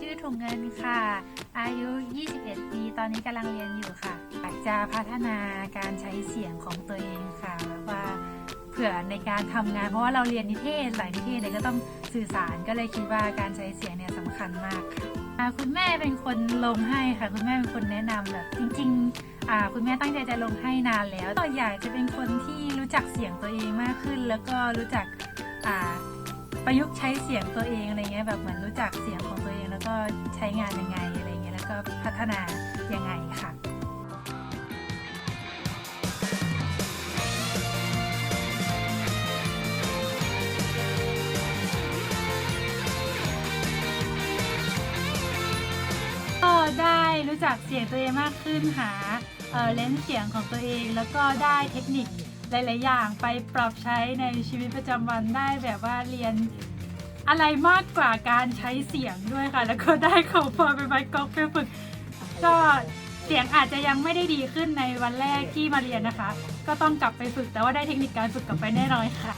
ชื่อถุงเงินค่ะ อายุ 21 ปี ตอนนี้กำลังเรียนอยู่ค่ะอยากจะพัฒนาการใช้เสียงของตัวเองค่ะแบบว่าเผื่อในการทำงาน เพราะว่าเราเรียนนิเทศหลายนิเทศเนี่ยก็ต้องสื่อสารก็เลยคิดว่าการใช้เสียงเนี่ยสำคัญมากค่ะคุณแม่เป็นคนลงให้ค่ะ คุณแม่เป็นคนแนะนำแบบจริง ๆคุณแม่ตั้งใจจะลงให้นานแล้วก็อยากจะเป็นคนที่รู้จักเสียงตัวเองมากขึ้น แล้วก็รู้จักอ่า ประยุกต์ใช้เสียงตัวเองอะไรเงี้ยแบบเหมือนรู้จักเสียงของตัวเอง แล้วก็ใช้งานยังไงอะไรเงี้ยแล้วก็พัฒนายังไงค่ะก็ได้รู้จักเสียงตัวเองมากขึ้นหาเอ่อเลนส์เสียงของตัวเอง แล้วก็ได้เทคนิค หลายๆอย่างไปปรับใช้ในชีวิตประจำวันได้แบบว่าเรียนอะไรมากกว่าการใช้เสียงด้วยค่ะ แล้วก็ได้เขาพอไปไม้กอล์ฟไปฝึก ก็เสียงอาจจะยังไม่ได้ดีขึ้นในวันแรกที่มาเรียนนะคะ ก็ต้องกลับไปฝึกแต่ว่าได้เทคนิคการฝึกกลับไปแน่นอนค่ะ